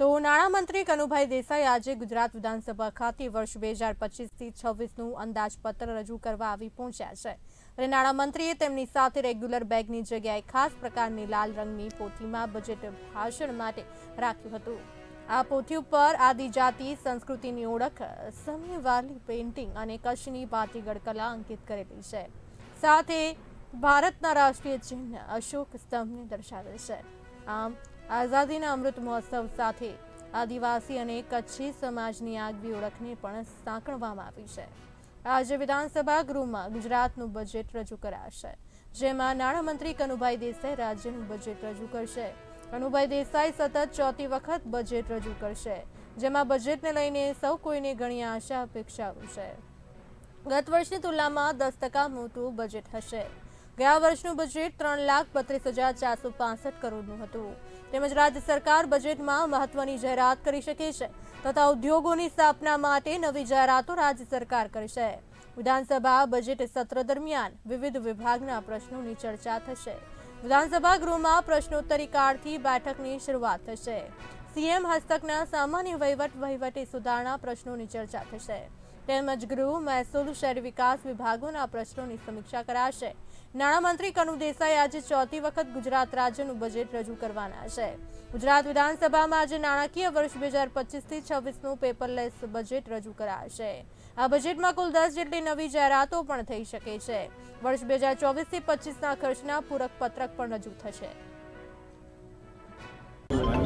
તો નાણામંત્રી કનુભાઈ દેસાઈ આજે ગુજરાત વિધાનસભા ખાતે વર્ષ બે હજાર પચીસથી છવ્વીસનું અંદાજપત્ર રજૂ કરવા આવી પહોંચ્યા છે. અને નાણામંત્રીએ તેમની સાથે રેગ્યુલર બેગની જગ્યાએ ખાસ પ્રકારની લાલ રંગની પોથીમાં બજેટ ભાષણ માટે રાખ્યું હતું. આ પોથી ઉપર આદિજાતિ સંસ્કૃતિની ઓળખ, સમયવાલી પેઇન્ટિંગ અને કચ્છની ભાતીગળ કલા અંકિત કરેલી છે. સાથે ભારતના રાષ્ટ્રીય ચિહ્ન અશોક સ્તંભને દર્શાવે છે. આમ આઝાદીના અમૃત મહોત્સવ સાથે આદિવાસી અને કચ્છી સમાજની આગવી ઓળખને પણ સાંકળવામાં આવી છે. આજે વિધાનસભા ગૃહમાં ગુજરાતનું બજેટ રજૂ કરાશે, જેમાં નાણામંત્રી કનુભાઈ દેસાઈ રાજ્યનું બજેટ રજૂ કરશે. કનુભાઈ દેસાઈ સતત ચોથી વખત બજેટ રજૂ કરશે, જેમાં બજેટને લઈને સૌ કોઈને ઘણી આશા અપેક્ષાઓ છે. ગત વર્ષની તુલનામાં દસ ટકા મોટું બજેટ હશે. ગયા વર્ષનું બજેટ ત્રણ લાખ બત્રીસ હજાર ચારસો પાસઠ કરોડનું હતું. તેમજ રાજ્ય સરકાર બજેટમાં મહત્વની જાહેરાત કરી શકે છે તથા ઉદ્યોગોની સ્થાપના માટે નવી જાહેરાતો રાજ્ય સરકાર કરશે વિધાનસભા બજેટ સત્ર દરમિયાન વિવિધ વિભાગના પ્રશ્નોની ચર્ચા થશે. વિધાનસભા ગૃહમાં પ્રશ્નોત્તરી કાળથી બેઠકની શરૂઆત થશે. સીએમ હસ્તકના સામાન્ય વહીવટ વહીવટી સુધારણા પ્રશ્નોની ચર્ચા થશે. તેમજ ગૃહ, મહેસૂલ, શહેરી વિકાસ વિભાગોના પ્રશ્નોની સમીક્ષા કરાશે. નાણામંત્રી કનુ દેસાઈ આજે ચોથી વખત ગુજરાત રાજ્યનું બજેટ રજૂ કરવાના છે. ગુજરાત વિધાનસભામાં આજે નાણાકીય વર્ષ બે હજાર પચીસથી છવ્વીસનું પેપરલેસ બજેટ રજૂ કરાશે. આ બજેટમાં કુલ દસ જેટલી નવી જાહેરાતો પણ થઈ શકે છે. વર્ષ બે હજાર ચોવીસથી પચીસના ખર્ચના પૂરક પત્રક પણ રજૂ થશે.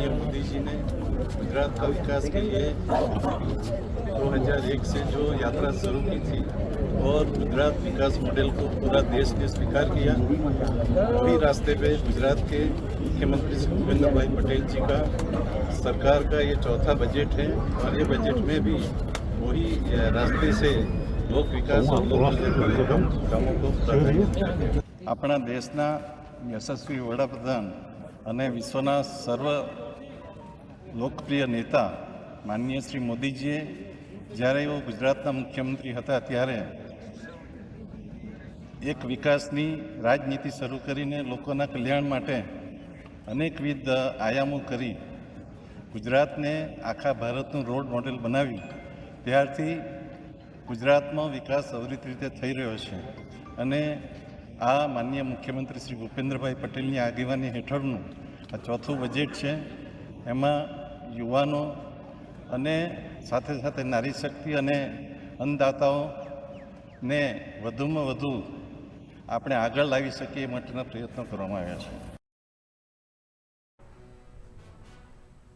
माननीय मोदी जी ने गुजरात का विकास के लिए 2001 से जो यात्रा शुरू की थी और गुजरात विकास मॉडल को पूरा देश ने स्वीकार किया अभी रास्ते पे गुजरात के मुख्यमंत्री श्री भूपेंद्र भाई पटेल जी का सरकार का ये चौथा बजट है और ये बजट में भी वही अ, रास्ते से लोक विकास और लोक कल्याण के काम- कामों को प्राधान्य दिया है આપણા દેશના યશસ્વી વડાપ્રધાન અને વિશ્વના સર્વ લોકપ્રિય નેતા માનનીય શ્રી મોદીજીએ જ્યારે એઓ ગુજરાતના મુખ્યમંત્રી હતા ત્યારે એક વિકાસની રાજનીતિ શરૂ કરીને લોકોના કલ્યાણ માટે અનેકવિધ આયામો કરી ગુજરાતને આખા ભારતનું રોલ મોડેલ બનાવી ત્યારથી ગુજરાતનો વિકાસ અવરિત રીતે થઈ રહ્યો છે. અને આ માનનીય મુખ્યમંત્રી શ્રી ભૂપેન્દ્રભાઈ પટેલની આગેવાની હેઠળનું આ ચોથું બજેટ છે. એમાં યુવાનો અને સાથે સાથે નારી શક્તિ અને અન્નદાતાઓને વધુમાં વધુ આપણે આગળ લાવી શકીએ માટેના પ્રયત્નો કરવામાં આવ્યા છે.